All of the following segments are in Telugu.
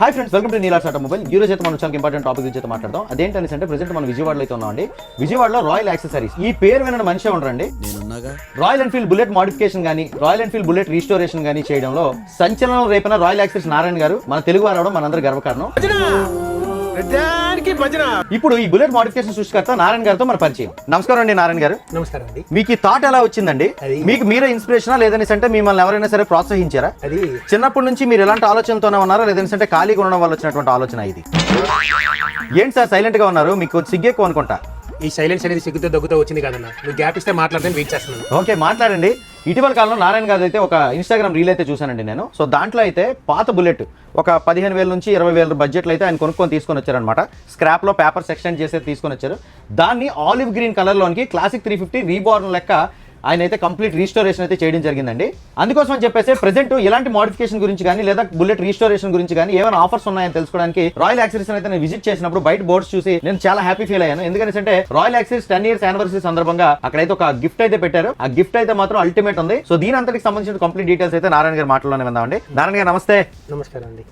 హాయ్ ఫ్రెండ్స్ వెల్కమ్ టు నీలాస్ ఆటోమొబైల్ ఈ రోజు అయితే మనం చాలా ఇంపార్టెంట్ టాపిక్ గురించి అయితే మాట్లాడదాం. అదేంటనేసి అంటే ప్రెసెంట్ మనం విజయవాడలో అయితే ఉన్నామండి. విజయవాడలో రాయల్ యాక్సెసరీస్ ఈ పేరు వినని మనిషి ఉండరండి నేనున్నాగా. రాయల్ ఎన్ఫీల్డ్ బుల్లెట్ మోడిఫికేషన్ కానీ రాయల్ ఎన్ఫీల్డ్ బుల్లెట్ రీస్టోరేషన్ కానీ చేయడంలో సంచలనం రేపిన రాయల్ యాక్సెస్ నారాయణ గారు మన తెలుగు వారు అవడం మనందరి గర్వకారణం. దానికి భజన. ఇప్పుడు ఈ బుల్లెట్ మోడిఫికేషన్ సృష్టికర్త నారాయణ గారితో మన పరిచయం. నమస్కారం అండి నారాయణ గారు. నమస్కారం అండి. మీకు ఈ థాట్ ఎలా వచ్చిందండి? అది- మీకు మీరే ఇన్స్పిరేషనా లేదనేసి అంటే మిమ్మల్ని ఎవరైనా సరే ప్రోత్సహించారా? అది చిన్నప్పటి నుంచి మీరు ఎలాంటి ఆలోచనతోనే ఉన్నారా లేదంటే అంటే ఖాళీగా ఉండడం వల్ల వచ్చినటువంటి ఆలోచన ఇది. ఏంటి సార్ సైలెంట్గా ఉన్నారు? మీకు సిగ్గెక్కువ అనుకుంటా. ఈ సైలెన్స్ అనేది సిగ్గుతో దగ్గుతో వచ్చింది కదన్న. నువ్వు గ్యాప్ ఇస్తే మాట్లాడదని వెయిట్ చేస్తున్నాను. ఓకే మాట్లాడండి. ఇటీవల కాలంలో నారాయణ గారు అయితే ఒక ఇన్స్టాగ్రామ్ రీల్ అయితే చూశానండి నేను. సో దాంట్లో అయితే పాత బుల్లెట్ ఒక పదిహేను వేల నుంచి ఇరవై వేల బడ్జెట్లో అయితే ఆయన కొనుక్కొని తీసుకొని వచ్చారనమాట స్క్రాప్లో పేపర్స్ ఎక్స్టెండ్ చేసి తీసుకొని వచ్చారు. దాన్ని ఆలివ్ గ్రీన్ కలర్ లోనికి క్లాసిక్ త్రీ ఫిఫ్టీ రీబార్న్ లెక్క ఆయన అయితే కంప్లీట్ రీస్టోరేషన్ అయితే చేయడం జరిగిందండి. అందుకోసం అని చెప్పేసి ప్రెసెంట్ ఇలాంటి మోడిఫికేషన్ గురించి కానీ లేదా బుల్లెట్ రీస్టోరేషన్ గురించి కానీ ఏమైనా ఆఫర్స్ ఉన్నాయని తెలుసుకోవడానికి రాయల్ యాక్సరీస్ అయితే నేను విజిట్ చేసినప్పుడు బయట బోర్డ్స్ చూసి నేను చాలా హ్యాపీ ఫీల్ అయ్యాను. ఎందుకంటే Royal Accessories ten years anniversary సందర్భంగా అక్కడైతే ఒక గిఫ్ట్ అయితే పెట్టారు. ఆ గిఫ్ట్ అయితే మాత్రం అల్టిమేట్ ఉంది. సో దీని అంతటికి సంబంధించిన కంప్లీట్ డీటెయిల్స్ అయితే నారాయణ గారు మాటల్లోనే విందామండి. నారాయణ గారు నమస్తే. నమస్కారం అండి.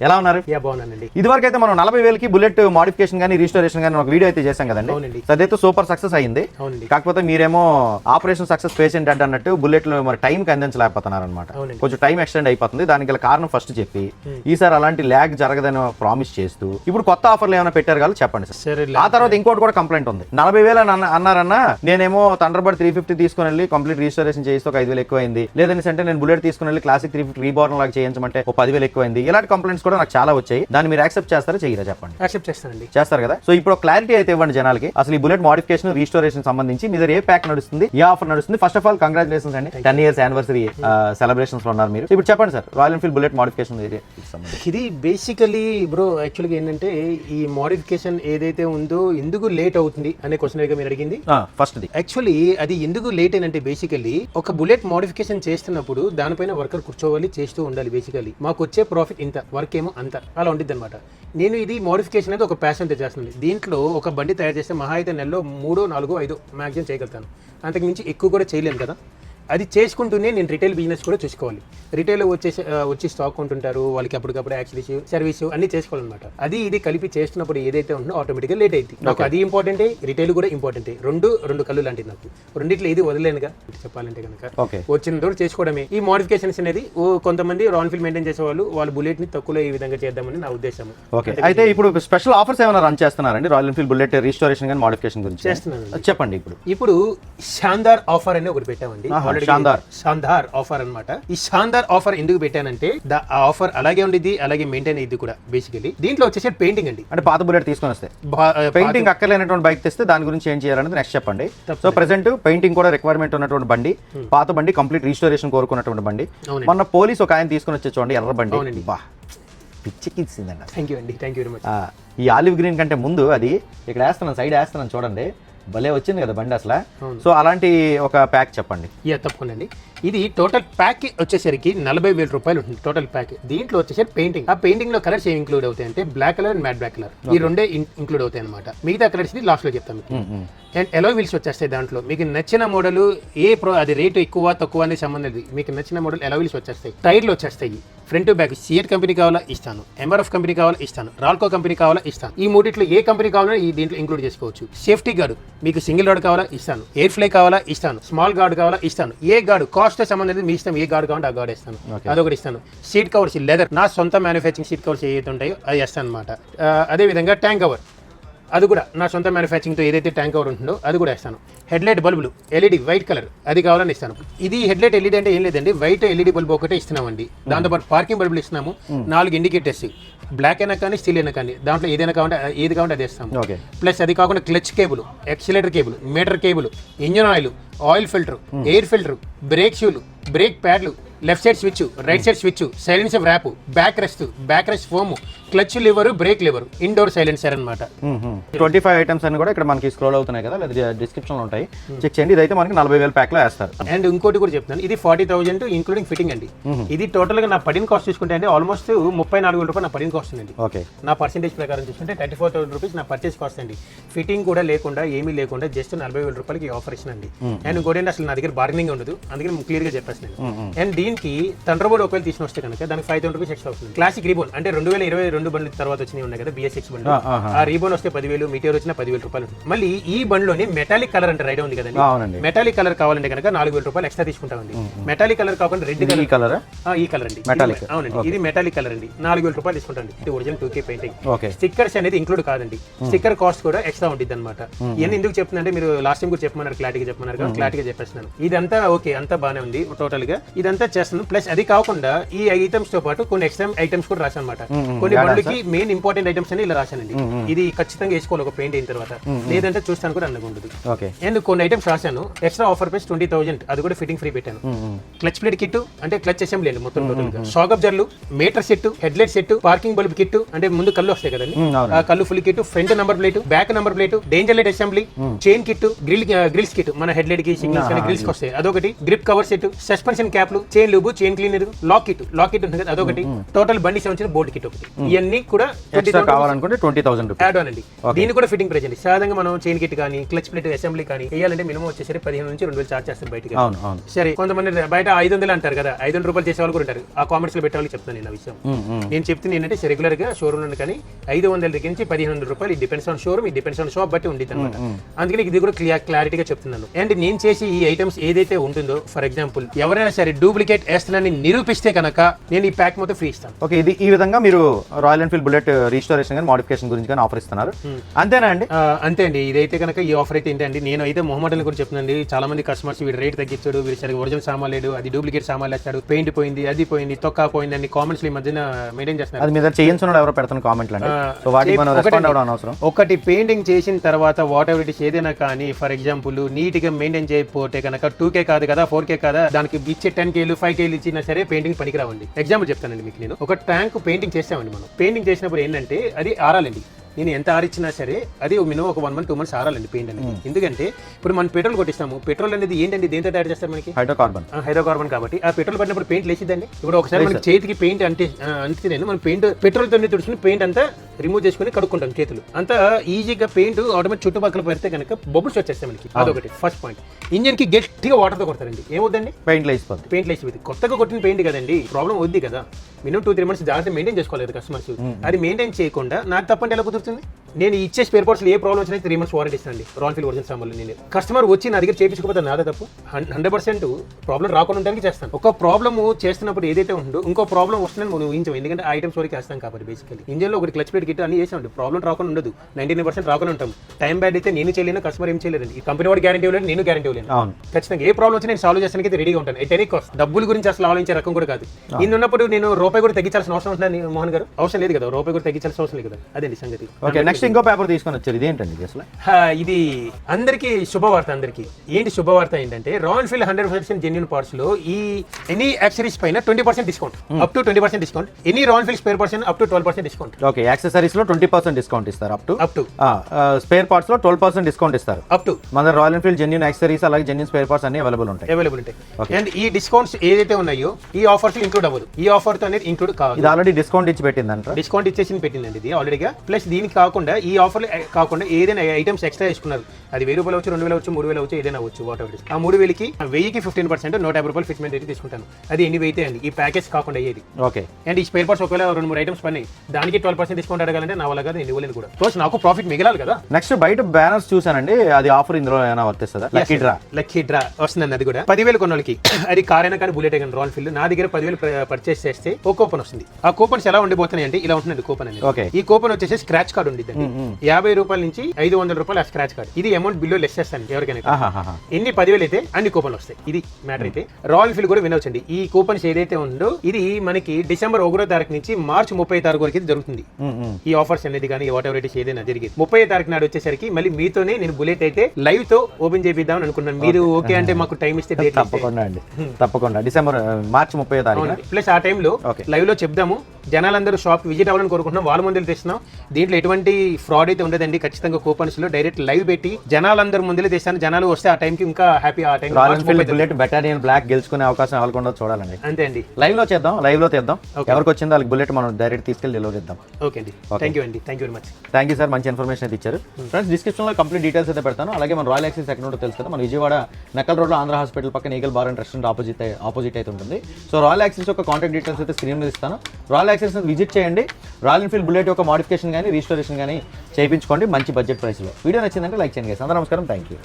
ఎలా ఉన్నారు? బాగున్నానండి. ఇదివరకు అయితే మనం నలభై వేలకి బుల్లెట్ మోడిఫికేషన్ కానీ రీస్టోరేషన్ కానీ ఒక వీడియో అయితే చేశాం కదండి. అదైతే సూపర్ సక్సెస్ అయింది. కాకపోతే మీరేమో ఆపరేషన్ సక్సెస్ పేషెంట్ అంటే అన్నట్టు బుల్లెట్లు మరి టైంకి అందించలేకపోతున్నారు అనమాట. కొంచెం టైం ఎక్స్టెండ్ అయిపోతుంది. దానికి గల కారణం ఫస్ట్ చెప్పి ఈసారి అలాంటి ల్యాగ్ జరగదని ప్రామిస్ చేస్తూ ఇప్పుడు కొత్త ఆఫర్లు ఏమైనా పెట్టారు కదా చెప్పండి సార్. ఆ తర్వాత ఇంకోటి కూడా కంప్లైంట్ ఉంది. నలభై వేలు అని అన్న- అన్నారన్నా నేనేమో థండర్బర్డ్ త్రీ ఫిఫ్టీ తీసుకుని వెళ్ళి కంప్లీట్ రీస్టోరేషన్ చేస్తే ఒక ఐదు వేలు ఎక్కువైంది. లేదని అంటే నేను బుల్లెట్ తీసుకుని వెళ్ళి క్లాసిక్ త్రీ ఫిఫ్టీ రీబార్న్ లాగా చేయించమంటే ఒక పదివేలు ఎక్కువైంది. ఇలాంటి కంప్లైంట్స్ కూడా నాకు చాలా వచ్చాయి. దాన్ని మీరు యాక్సెప్ట్ చేస్తారా చేయరా చెప్పండి. యాక్సెప్ట్ చేస్తానండి. చేస్తారు కదా? సో ఇప్పుడు క్లారిటీ అయితే ఇవ్వండి జనాలకి. అసలు ఈ బుల్లెట్ మోడిఫికేషన్ రీస్టోరేషన్ సంబంధించి మీ దగ్గర ఏ ప్యాక్ నడుస్తుంది ఏ ఆఫర్ నడుస్తుంది? ఫస్ట్ ఆఫ్ ఆల్ కంగ్రాచులేషన్స్ అండి. టెన్ ఇయర్స్ యానివర్సరీ సెలబ్రేషన్స్లో ఉన్నారు మీరు. ఇప్పుడు చెప్పండి sir Royal Enfield Bullet modification ఇది బేసికలీ బ్రో యాక్చువల్గా ఏంటంటే ఈ మోడిఫికేషన్ ఏదైతే ఉందో ఎందుకు లేట్ అవుతుంది అనే క్వశ్చన్ మీరు అడిగింది? First the. యాక్చువల్లీ అది ఎందుకు లేట్ అంటే బేసికల్లీ ఒక బుల్లెట్ మోడిఫికేషన్ చేస్తున్నప్పుడు దానిపైన వర్కర్ కూర్చోవాలి చేస్తూ ఉండాలి బేసికల్లీ మాకు వచ్చే ప్రాఫిట్ ఇంత వర్క్ ఏమో అంత. అలా ఉండిద్ది అనమాట నేను ఇది మోడిఫికేషన్ అనేది ఒక ప్యాషన్ చేస్తుంది దీంట్లో ఒక బండి తయారు చేస్తే మహా అయితే నెలలో మూడో నాలుగో ఐదో మ్యాక్సిమం చేయగలుగుతాను. అంతకుమించి ఎక్కువ కూడా చేయలేను కదా. అది చేసుకుంటూనే నేను రిటైల్ బిజినెస్ కూడా చూసుకోవాలి. రిటైల్ వచ్చేసి వచ్చి స్టాక్ కొంటుంటారు వాళ్ళకి అప్పటికప్పుడు యాక్సిడెంట్స్ సర్వీస్ అన్ని చేసుకోవాలన్నమాట. అది ఇది కలిపి చేస్తున్నప్పుడు ఏదైతే ఉందో ఆటోమేటిక్గా లేట్ అయింది నాకు అది ఇంపార్టెంటే రిటైల్ కూడా ఇంపార్టెంటే రెండు రెండు కళ్ళు లాంటిది నాకు. రెండిట్లో ఇది వదిలేనుగా చెప్పాలంటే కనుక వచ్చిన తోడు చేసుకోవడమే. ఈ మోడిఫికేషన్స్ అనేది కొంతమంది రాన్ ఫీల్ మెయింటైన్ చేసే వాళ్ళు వాళ్ళ బుల్లెట్ని తక్కువలో ఈ విధంగా చేద్దామని నా ఉద్దేశం ఓకే అయితే ఇప్పుడు స్పెషల్ ఆఫర్స్ ఏమైనా రన్ చేస్తున్నారండి? రాయల్ ఎన్ఫీల్డ్ బుల్లెట్ రీస్టోరేషన్ కానీ మోడిఫికేషన్ గురించి? చేస్తున్నాను చెప్పండి ఇప్పుడు. ఇప్పుడు షాందార్ ఆఫర్ అని ఒకటి పెట్టామండి. షాందార్. షాందార్ ఆఫర్ అన్నమాట. ఈ షాందార్ ఆఫర్ ఎందుకు పెట్టానంటే ఆ ఆఫర్ అలాగే ఉండిద్ది అలాగే మెయింటైన్ అయ్యింది కూడా బేసికలీ దీంట్లో వచ్చేసి పెయింటింగ్ అండి. అంటే పాత బుల్లెట్ తీసుకొని వస్తే. పెయింటింగ్ అక్కర్లేనటువంటి బైక్ తెస్తే దాని గురించి ఏం చేయాలనేది నెక్స్ట్ చెప్పండి. సో ప్రెసెంట్ పెయింటింగ్ కూడా రిక్వైర్మెంట్ ఉన్నటువంటి బండి పాత బండి కంప్లీట్ రీస్టోరేషన్ కోరుకున్నటువంటి బండి. మొన్న పోలీస్ ఒక ఆయన తీసుకొని వచ్చే చూడండి ఎర్ర బండి. బా. థ్యాంక్ యూ అండి. థ్యాంక్ యూ వెరీ మచ్ ఈ ఆలివ్ గ్రీన్ కంటే ముందు అది ఇక్కడ వేస్తున్నాను సైడ్ వేస్తున్నాను చూడండి. భలే వచ్చింది కదా బండి అసలు. సో అలాంటి ఒక ప్యాక్ చెప్పండి. యా తప్పకుండా అండి. ఇది టోటల్ ప్యాక్ వచ్చేసరికి నలభై వేల రూపాయలు ఉంటుంది టోటల్ ప్యాక్ దీంట్లో వచ్చేసరికి పెయింటింగ్ ఆ పెయింటింగ్లో కలర్స్ ఏం ఇంక్లూడ్ అవుతాయి అంటే black colour and matte black colour ఈ రెండే ఇంక్లూడ్ అవుతాయి అనమాట మిగతా కలర్స్ లాస్ట్లో చెప్తాను అండ్ ఎలో వీల్స్ వచ్చేస్తాయి దాంట్లో. మీకు నచ్చిన మోడల్ ఏ ప్రో అది రేటు ఎక్కువ తక్కువ అనే సంబంధం లేదు. మీకు నచ్చిన మోడల్ ఎలో వీల్స్ వచ్చేస్తాయి. టైర్లు వచ్చేస్తాయి. ఫ్రంట్ బ్యాక్ సిఎట్ కంపెనీ కావాలా? ఇస్తాను. ఎంఆర్ఎఫ్ కంపెనీ కావాలా? ఇస్తాను. రాల్కో కంపెనీ కావాలా? ఇస్తాను. ఈ మూడిట్లో ఏ కంపెనీ కావాలో ఈ దీంట్లో ఇంక్లూడ్ చేసుకోవచ్చు. సేఫ్టీ గార్డు మీకు సింగిల్ గార్డ్ కావాలా? ఇస్తాను. ఎయిర్ ఫ్లై కావాలా? ఇస్తాను. స్మాల్ గార్డ్ కావాలా? ఇస్తాను. ఏ గార్డు? కాస్ట్ సంబంధం లేదు మీ ఇష్టం ఏ గార్డ్ కావాలంటే ఆ గార్డ్ ఇస్తాను. అదొకటి ఇస్తాను. Seat covers leather. నా సొంత మ్యానుఫ్యాక్చరింగ్ సీట్ కవర్స్ ఏదైతే ఉంటాయో అది ఇస్తాను అనమాట అదే విధంగా ట్యాంక్ కవర్. అది కూడా నా సొంత మ్యానుఫ్యాక్చరింగ్తో ఏదైతే ట్యాంక్ కవర్ ఉంటుందో అది కూడా ఇస్తాను హెడ్లైట్ బల్బులు ఎల్ఈడి వైట్ కలర్ అది కావాలని ఇస్తాను. ఇది హెడ్లైట్ ఎల్ఈడి అంటే ఏం లేదండి వైట్ ఎల్ఈడి బల్బు ఒకటే ఇస్తున్నామండి. దాంతోపాటు పార్కింగ్ బల్బులు ఇస్తున్నాము. నాలుగు ఇండికేటర్స్ బ్లాక్ అయినా కానీ స్టీల్ అయినా కానీ దాంట్లో ఏదైనా కావాలంటే ఏది కావాలంటే అది ఇస్తాము ఓకే ప్లస్ అది కాకుండా clutch cable accelerator cable meter cable engine oil oil filter air filter brake షూలు brake ప్యాడ్లు left side switch right side switch silencer wrap back rest back rest foam clutch lever brake lever indoor silencer అనమాట ట్వంటీ ఫైవ్ ఐటమ్స్ అన్ని కూడా ఇక్కడ మనకి స్క్రోల్ అవుతున్నాయి కదా లేదా డిస్క్రిప్షన్లో ఉంటాయి. చెక్ చేయండి. ఇదైతే మనకి నలభై వేల ప్యాక్లో వేస్తారు. అండ్ ఇంకోటి కూడా చెప్తాను ఇది ఫార్టీ థౌసండ్ ఇంక్లూడింగ్ ఫిట్టింగ్ అండి. ఇది టోటల్గా నా పడిన కాస్ట్ చూసుకుంటే అంటే ఆల్మోస్ట్ ముప్పై నాలుగు వేల రూపాయలు నా పడిన కాస్ట్ అండి. ఓకే. నా పర్సెంటేజ్ ప్రకారం చూసుకుంటే థర్టీ ఫోర్ థౌసండ్ రూపీస్ నా పర్చేస్ కాస్ట్ అండి. ఫిట్టింగ్ కూడా లేకుండా ఏమీ లేకుండా జస్ట్ నలభై వేల రూపాయలకి ఆఫర్ ఇచ్చినండి అండ్. ఇంకోటి అసలు నా దగ్గర బార్గెనింగ్ ఉండదు. అందుకని క్లియర్గా చెప్పేస్తున్నాను అండ్. దీనికి థండర్ బోర్డ్ ఒకవేళ తీసుకుని వస్తే కనుక దానికి ఫైవ్ థౌసండ్ రూపీస్ ఎక్స్ట్రా అవుతుంది. క్లాసిక్ రీబోన్ అంటే రెండు వేల ఇరవై రెండు బండ్ల తర్వాత వచ్చినవి ఉన్నాయి కదా బిఎస్ సిక్స్ బండ్లు. ఆ, రీబోన్ వస్తే పదివేలు మీటియర్ వచ్చిన పదివేల రూపాయలు. మళ్ళీ ఈ బండ్లోనే మెటాలిక్ కలర్ అంటే రైడ్ ఉంది కదండి. మెటాలిక్ కలర్ కావాలంటే కనుక నాలుగు వేల రూపాయలు ఎక్స్ట్రా తీసుకుంటామండి మెటాలిక్ కలర్ కాకుండా రెడ్ కలర్ ఈ కలర్ ఈ కలర్ అండి. ఇది- అవునండి. ఇది మెటాలిక్ కలర్ అండి. నాలుగు వేల రూపాయలు తీసుకుంటాండి ఇది original two K painting stickers అనేది ఇంక్లూడ్ కాదండి. స్టిక్కర్ కాస్ట్ కూడా ఎక్స్ట్రా ఉంటుంది అనమాట ఇవన్నీ ఎందుకు చెప్తుందంటే మీరు లాస్ట్ టైం కూడా చెప్పమన్నారు క్లారిటీగా చెప్పమన్నారు కదా క్లారిటీగా చెప్పేస్తున్నాను. ఇదంతా ఓకే అంతా బాగానే ఉంది టోటల్గా. ఇదంతా చేస్తున్నాను. ప్లస్ అది కాకుండా ఈ ఐటమ్స్తో పాటు కొన్ని ఎక్స్ట్రా ఐటమ్స్ కూడా రాశాను అనమాట కొన్ని బండ్లకి మెయిన్ ఇంపార్టెంట్ ఐటమ్స్ అని ఇలా రాశానండి. ఇది ఖచ్చితంగా వేసుకోవాలి ఒక పెయింట్ అయిన తర్వాత. లేదంటే చూస్తాను కూడా ఉంటుంది ఓకే. అండ్ కొన్ని ఐటమ్స్ రాశాను. Extra offer price twenty thousand అది కూడా ఫిట్టింగ్ ఫ్రీ పెట్టాను. క్లచ్ ప్లేట్ కిట్ అంటే క్లచ్ అసెంబ్లీ అండి మొత్తం టోటల్గా. అబ్జర్లు meter set head light set parking bulb kit అంటే ముందు కళ్ళు వస్తాయి కదండి. ఆ కళ్ళు full kit front number plate back number plate danger light assembly chain kit grill grills kit మన హెడ్ లైట్కి సిగ్నల్స్ కానీ గ్రిల్స్ వస్తాయి. అదొకటి grip cover set suspension క్యాప్లు chain lube chain cleaner lock kit lock kit ఉంటుంది కదా అదొకటి. టోటల్ బండి సంబంధించిన బోర్డు కిట్ ఒకటి. ఇవన్నీ కూడా కావాలనుకుంటే ట్వంటీ థౌసండ్ యాడ్ ఆన్ అండి. దీన్ని కూడా ఫిట్టింగ్ ప్రైస్ అండి. సాధారణంగా మనం చైన్ కిట్ కానీ క్లచ్ ప్లేట్ అసెంబ్లీ కానీ వేయాలంటే మినిమం వచ్చేసరికి పదిహేను నుంచి రెండు వేలు చార్జ్ చేస్తారు బయటకి. సరే కొంతమంది బయట ఐదు వందలు అంటారు కదా ఐదు వందల రూపాయలు చేసే వాళ్ళు కూడా ఉంటారు. ఆ కామెంట్స్లో పెట్టే చెప్తాను నేను ఆ విషయం. నేను చెప్తుంది ఏంటంటే రెగ్యులర్గా షోరూమ్ నుండి కానీ ఐదు వందల దగ్గర నుంచి పదిహేను వందల రూపాయలు ఇది డిపెండ్స్ ఆన్ షోరూమ్ ఇది డిపెండ్స్ ఆన్ షాప్ బట్టి ఉంటుంది అనమాట అందుకని ఇది కూడా క్లియర్ క్లారిటీగా చెప్తున్నాను. అండ్ నేను చేసి ఈ ఐటమ్స్ ఏదైతే ఉంటుందో ఫర్ ఎగ్జాంపుల్ ఎవరైనా సరే డూప్లికేట్ వేస్తున్నానని నిరూపిస్తే కనుక నేను ఈ ప్యాక్ మొత్తం ఫ్రీ ఇస్తాను. ఓకే ఇది ఈ విధంగా మీరు రాయల్ ఎన్ఫీల్డ్ బుల్లెట్ రీస్టోరేషన్ కానీ మోడిఫికేషన్ గురించి కానీ ఆఫర్ ఇస్తున్నారు. అంతేనా అండి? అంతే అండి. ఇదైతే కనుక ఈ ఆఫర్ అయితే ఏంటండి నేను అయితే మొహమ్మటన్ కూడా చెప్తున్నాండి చాలా మంది కస్టమర్స్ వీడు రేట్ తగ్గించాడు వీడు సరిగ్గా ఒరిజినల్ సామాన్ లేడు అది డూప్లికేట్ సామాన్ వేస్తాడు పెయింట్ పోయింది అది పోయింది తొక్క పోయింది అని కామెంట్స్ ఈ మధ్యన మెయింటైన్ చేస్తున్నారు. అది మీద చేయించిన ఎవరో పెడుతున్న కామెంట్లు అండి ఆ, సో వాటికి మనం ఒకటండి. రెస్పాండ్ అవ్వడం అనవసరం. ఒకటి పెయింటింగ్ చేసిన తర్వాత వాట్ ఎవర్ ఇట్ ఇస్ ఏదైనా కానీ ఫర్ ఎగ్జాంపుల్ నీట్గా మెయింటైన్ చేయకపోతే కనుక టూ కే కాదు కదా ఫోర్ కే కదా దానికి ఇచ్చే టెన్ కేలు ఫైవ్ కేలు ఇచ్చినా సరే పెయింటింగ్ పనికిరావండి. ఎగ్జాంపుల్ చెప్తానండి మీకు నేను. ఒక ట్యాంక్ పెయింటింగ్ చేస్తామండి మనం. పెయింటింగ్ చేసినప్పుడు ఏంటంటే అది ఆరాలండి. నేను ఎంత ఆరిచ్చినా సరే అది మినిమం ఒక వన్ మంత్ టూ మంత్స్ ఆరాలండి పెయింట్ అనేది. ఎందుకంటే ఇప్పుడు మనం పెట్రోల్ కొట్టిస్తాము. పెట్రోల్ అనేది ఏంటండి? దేంతో తయారు చేస్తారు మనకి? హైడ్రోకార్బన్. హైడ్రోకార్బన్ కాబట్టి. ఆ పెట్రోల్ పడినప్పుడు పెయింట్ లేచిద్దండి. ఇప్పుడు ఒకసారి మనకి చేతికి పెయింట్ అంటే నేను మనం పెయింట్ పెట్రోల్ తోనే తుడుచుకుని పెయింట్ అంతా రిమూవ్ చేసుకుని కడుక్కుంటాం చేతులు. అంతా ఈజీగా పెయింట్ ఆటోమేటిక్ చుట్టుపక్కల పెడితే కనుక బబుల్స్ వచ్చేస్తాయి మనకి. అదొకటి ఫస్ట్ పాయింట్ ఇంజన్కి గట్టిగా వాటర్తో కొడతారండి. ఏమవుద్దండి పెయింట్ లేసిపోద్ది పెయింట్ లేచి కొత్తగా కొట్టిన పెయింట్ కదండి ప్రాబ్లం వద్ది కదా. మినిమం టూ త్రీ మంత్స్ జాగ్రత్త మెయింటైన్ చేసుకోవాలి కదా కస్టమర్స్ అది మెయింటైన్ చేయకుండా నాకు తప్పంటే ఎలా కుదురుతుంది? నేను ఇచ్చే స్పేర్ పార్ట్స్ ఏ ప్రాబ్లం వచ్చినా త్రీ మంత్స్ వారంటీ ఇస్తానండి. రాయల్ ఫీల్ ఒరిజినల్ సామాన్లు నేను. కస్టమర్ వచ్చి నా దగ్గర చేయించుకోకపోతే నాదే తప్పు. హండ్రెడ్ పర్సెంట్ ప్రాబ్లం రాకుండా ఉండడానికి చేస్తాను. ఒక ప్రాబ్లమ్ చేస్తున్నప్పుడు ఏదైతే ఉందో ఇంకో ప్రాబ్లం వస్తుందని మనం ఊహించాం ఎందుకంటే ఐటమ్స్ వరకు వేస్తాం కాబట్టి బేసికలీ ఇంజన్లో ఒకటి క్లచ్ పెట్టి గిట్ అన్ని చేసాం ప్రాబ్లం రాకుండా ఉండదు. నైన్టీ నైన్ పర్సెంట్ రాకుండా ఉంటాం. టైం బ్యాడ్ అయితే నేను చేయలేను కస్టమర్ ఏం చేయలేదండి ఈ కంపెనీ వాడు గ్యారంటీ ఇవ్వలేదు నేను గ్యారంటీ ఇవ్వలేను. ఖచ్చితంగా ఏ ప్రాబ్లం వచ్చి నేను సాల్వ్ చేస్తానికి అయితే రెడీగా ఉంటాను. ఎట్ ఎనీ కాస్ట్ డబ్బుల గురించి అసలు ఆలోచించే రకం కూడా కాదు. ఇన్ని ఉన్నప్పుడు నేను రూపాయి కూడా తగ్గించాల్సిన అవసరం ఉంటుంది మోహన్ గారు? అవసరం లేదు కదా. రూపాయి కూడా తగ్గించాల్సిన అవసరం లేదు కదా. అదేంటి సంగతి. ఓకే నెక్స్ట్ ఇంకో పేపర్ తీసుకొని వచ్చారు. ఇదేంటండి ఇది అసలు? ఇది అందరికీ శుభవార్త అందరికీ. ఏంటి శుభవార్త ఏంటంటే Royal Enfield hundred percent genuine పార్ట్స్లో ఈ ఎనీ యాక్సరీస్ పైన twenty percent discount up to twenty percent discount any Royal Enfield spare percent up to twelve percent discount okay యాక్సెసరీస్లో twenty percent discount ఇస్తారు up to up to spare పార్ట్స్లో twelve percent discount ఇస్తారు. అప్ టు మన రాయల్ ఎన్ఫీల్డ్ జెన్యున్ యాక్సెసరీస్ అలాగే జెన్యున్ స్పేర్ పార్ట్స్ అన్ని అవైలబుల్ ఉంటాయి. అవైలబుల్ ఉంటాయి. అండ్ ఈ డిస్కౌంట్స్ ఏదైతే ఉన్నాయో ఈ ఆఫర్స్ ఇంక్లూడ్ అవ్వదు. ఈ ఆఫర్తో అనేది ఇంక్లూడ్ కాదు. ఇది ఆల్రెడీ డిస్కౌంట్ ఇచ్చి పెట్టిందంట డిస్కౌంట్ ఇచ్చేసి పెట్టిందండి ఇది ఆల్రెడీగా ప్లస్ దీనికి కాకుండా ఈ ఆఫర్ కాకుండా ఏదైనా ఐటమ్స్ ఎక్స్ట్రా వేసుకున్నారు. అది వెయ్యి రూపాయలు వచ్చు రెండు వేలు వచ్చు మూడు వేలు వచ్చు ఏదైనా వచ్చు వాట్ ఎవర్ ఆ మూడు వేలకి వెయ్యికి ఫిఫ్టీన్ పర్సెంట్ నూట యాభై రూపాయలు ఫిట్మెంట్ అయితే తీసుకుంటాను. అది ఎన్ని వెయితే అండి. ఈ ప్యాకేజ్ కాకుండా అయ్యేది ఓకే. అండ్ ఈ స్పేర్ పార్ట్స్ ఒకవేళ రెండు మూడు ఐటమ్స్ పని దానికి ట్వెల్వ్ పర్సెంట్ డిస్కౌంట్ అడగాలంటే నా వల్ల కాదు నేను ఇవ్వలేను కూడా. ప్లస్ నాకు ప్రాఫిట్ మిగలాలి కదా. నెక్స్ట్ బయట బ్యానర్స్ చూసానండి అది ఆఫర్ ఇందులో ఏమైనా వర్తిస్తుందా? లక్కీ డ్రా లక్కీ డ్రా వస్తుందండి అది కూడా. పదివేలు కొన్న వాళ్ళకి. అది కార్ అయినా కానీ బుల్లెట్ కానీ రాయల్ ఫీల్డ్ నా దగ్గర పదివేలు పర్చేస్ చేస్తే ఒక కూపన్ వస్తుంది. ఆ కూపన్స్ ఎలా ఉండిపోతున్నాయి అంటే ఇలా ఉంటుందండి కూపన్ అనేది. ఓకే ఈ కూపన్ వచ్చేసి స్క్రాచ్ కార్డ్ ఉండిద్దండి యాభై రూపాయల నుంచి ఐదు వందల రూపాయలు ఆ స్క్రాచ్ కార్డ్ ఇది అమౌంట్ బిల్లు లెస్ చేస్తాను ఎవరికైనా ఎన్ని? పదివేలు అయితే అన్ని కూపన్లు వస్తాయి. ఇది మ్యాటర్ అయితే. రాయల్ ఫీల్డ్ కూడా వినవచ్చండి ఈ కూపన్స్ ఏదైతే ఉందో ఇది మనకి డిసెంబర్ ఒకటో తారీఖు నుంచి మార్చి ముప్పై తారీఖు వరకు జరుగుతుంది. ఈ ఆఫర్స్ అనేది కానీ వాట్ ఎవర్ ఇట్ ఏదైనా జరిగేది. ముప్పై తారీఖు నాడు వచ్చేసరికి మళ్ళీ మీతోనే నేను బుల్లెట్ అయితే లైవ్తో ఓపెన్ చేపిద్దాం అనుకున్నాను. మీరు ఓకే. అంటే మాకు టైం ఇస్తే డేట్ తప్పకుండా అండి. తప్పకుండా. డిసెంబర్ మార్చి ముప్పై తారీఖున? ప్లస్ ఆ టైంలో. లైవ్లో చెప్దాము. జనాలందరూ షాప్ విజిట్ అవ్వాలని కోరుకుంటున్నాం. వాళ్ళ ముందు తెస్తున్నాం. దీంట్లో ఎటువంటి ఫ్రాడ్ అయితే ఉండదండి. ఖచ్చితంగా కూపన్స్లో డైరెక్ట్ లైవ్ పెట్టి జనాలందరి ముందులే తెస్తాను జనాలు వస్తే ఆ టైంకి ఇంకా హ్యాపీ ఆ time Royal Enfield Bullet battalion black గెలుచుకునే అవకాశం వాళ్ళకుండా చూడాలండి. అంతే అండి. లైవ్లో చేద్దాం లైవ్లో తెద్దాం. ఎవరికి వచ్చిందో వాళ్ళకి బుల్లెట్ మనం డైరెక్ట్ తీసుకెళ్ళి డెలివరీ ఇద్దాం ఓకే అండి. థ్యాంక్ యూ అండి. Thank you very much thank you sir మంచి ఇన్ఫర్మేషన్ అయితే ఇచ్చారు. ఫ్రెండ్స్ డిస్క్రిప్షన్లో కంప్లీట్ డీటెయిల్స్ అయితే పెడతాను. అలాగే మన రాయల్ యాక్సిస్ ఎక్కడ ఉంటుందో తెలుసు కదా మన విజయవాడ నక్కల్ రోడ్లో ఆంధ్ర హాస్పిటల్ పక్కన Eagle Bar and restaurant opposite opposite అయితే ఉంటుంది. సో రాయల్ యాక్సిస్ యొక్క కాంటాక్ట్ డీటెయిల్స్ అయితే స్క్రీన్ మీద ఇస్తాను. రాయల్ యాక్సిస్ విజిట్ చేయండి. రాయల్ ఎన్ఫీల్డ్ బుల్లెట్ యొక్క మోడిఫికేషన్ కానీ రిజిస్ట్రేషన్ కానీ చేయించుకోండి. మంచి బడ్జెట్ ప్రైస్లో. వీడియో నచ్చిందంటే లైక్ చేయండి. అందరూ నమస్కారం. Thank you